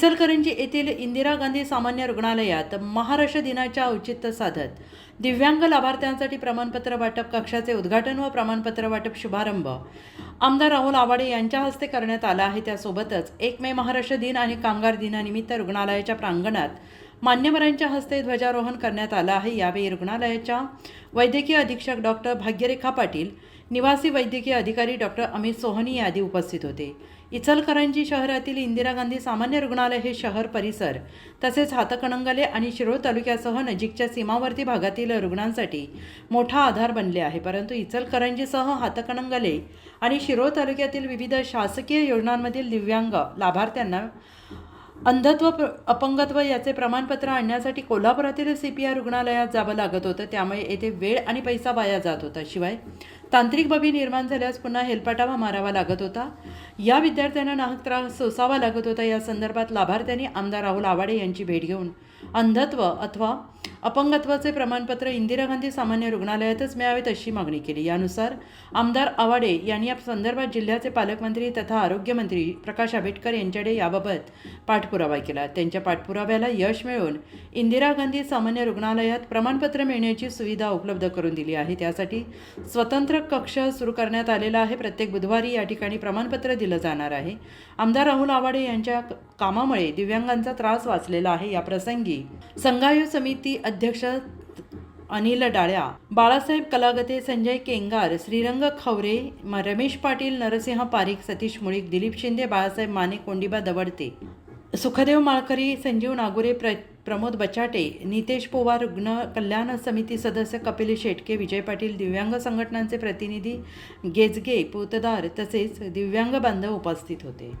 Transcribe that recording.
इचलकरंजी येथील इंदिरा गांधी सामान्य रुग्णालयात महाराष्ट्र दिनाच्या औचित्य साधत दिव्यांग लाभार्थ्यांसाठी प्रमाणपत्र वाटप कक्षाचे उद्घाटन व प्रमाणपत्र वाटप शुभारंभ. आमदार राहुल आवाडे यांच्या हस्ते करण्यात आला आहे. त्यासोबतच एक मे महाराष्ट्र दिन आणि कामगार दिनानिमित्त रुग्णालयाच्या प्रांगणात मान्यवरांच्या हस्ते ध्वजारोहण करण्यात आलं आहे. यावेळी रुग्णालयाच्या वैद्यकीय अधीक्षक डॉक्टर भाग्यरेखा पाटील निवासी वैद्यकीय अधिकारी डॉक्टर अमित सोहनी आदी उपस्थित होते. इचलकरंजी शहरातील इंदिरा गांधी सामान्य रुग्णालय हे शहर परिसर तसेच हातकणंगले आणि शिरोळ तालुक्यासह नजीकच्या सीमावर्ती भागातील रुग्णांसाठी मोठा आधार बनले आहे. परंतु इचलकरंजीसह हातकणंगले आणि शिरोळ तालुक्यातील विविध शासकीय योजनांमधील दिव्यांग लाभार्थ्यांना अंधत्व प्र- अपंगत्व याचे प्रमाणपत्र आणण्यासाठी कोल्हापुरातील सी पी आय रुग्णालयात जावं लागत होतं. त्यामुळे येथे वेळ आणि पैसा वाया जात होता. शिवाय तांत्रिक बाबी निर्माण झाल्यास पुन्हा हेलपाटावा मारावा लागत होता. या विद्यार्थ्यांना नाहक त्रास सोसावा लागत होता. या संदर्भात लाभार्थ्यांनी आमदार राहुल आवाडे यांची भेट घेऊन अंधत्व अथवा अपंगत्वाचे प्रमाणपत्र इंदिरा गांधी सामान्य रुग्णालयातच मिळावेत अशी मागणी केली. यानुसार आमदार आवाडे यांनी या संदर्भात जिल्ह्याचे पालकमंत्री तथा आरोग्यमंत्री प्रकाश आंबेडकर यांच्याकडे याबाबत पाठपुरावा केला. त्यांच्या पाठपुराव्याला यश मिळवून इंदिरा गांधी सामान्य रुग्णालयात प्रमाणपत्र मिळण्याची सुविधा उपलब्ध करून दिली आहे. त्यासाठी स्वतंत्र कक्ष सुरू करण्यात आलेला आहे. प्रत्येक बुधवारी या ठिकाणी प्रमाणपत्र दिलं जाणार आहे. आमदार राहुल आवाडे यांच्या कामामुळे दिव्यांगांचा त्रास वाचलेला आहे. या प्रसंगी संघायू समिती अध्यक्ष अनिल डाळ्या बाळासाहेब कलागते संजय केंगार श्रीरंग खवरे म- रमेश पाटील नरसिंह पारिक सतीश मुळीक दिलीप शिंदे बाळासाहेब माने कोंडिबा दवडते. सुखदेव माळकरी संजीव नागुरे प्र प्रमोद बचाटे नितेश पोवार रुग्ण कल्याण समिती सदस्य कपिल शेटके विजय पाटील दिव्यांग संघटनांचे प्रतिनिधी गेजगे पोतदार तसेच दिव्यांग बांधव उपस्थित होते.